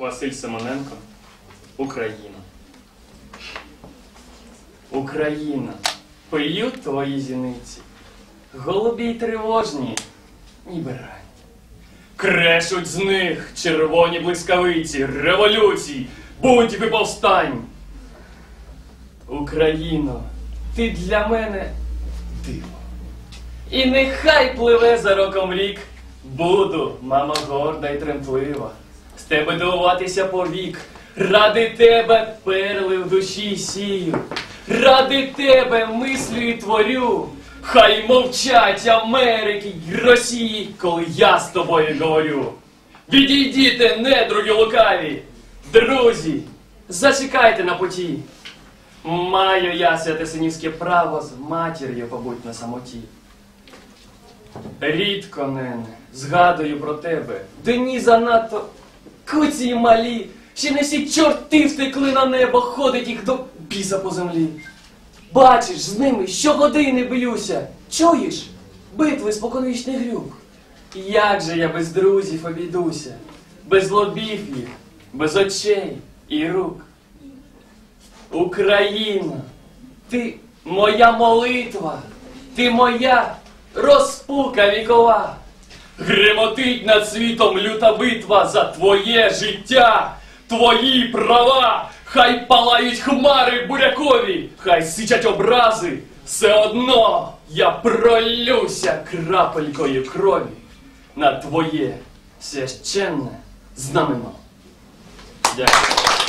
Василь Симоненко. Україна. Україна. Пиють твої зіниці. Голубі й тривожні, ніби рань. Крешуть з них червоні блискавиці, революцій, бунтів і повстань. Україно, ти для мене диво. І нехай пливе за роком рік. Буду, мама горда й тремтлива. З тебе дивуватися повік. Ради тебе перли в душі сію. Ради тебе мислю і творю. Хай мовчать Америки й Росії, коли я з тобою говорю. Відійдіте, недруги лукаві, друзі, зачекайте на путі. Маю я святесинівське право з матір'ю побудь на самоті. Рідко, нене, згадую про тебе, дні занадто куці малі, ще не всі чорти втекли на небо, ходить їх до біса по землі. Бачиш, з ними щогодини б'юся, чуєш битви споконвічний грюк. Як же я без друзів обійдуся, без лобів їх, без очей і рук. Україна, ти моя молитва, ти моя розпука вікова. Гремотить над світом люта битва за твоє життя, твої права. Хай палають хмари бурякові, хай сичать образи. Все одно я пролюся крапелькою крові на твоє священне знамено. Дякую.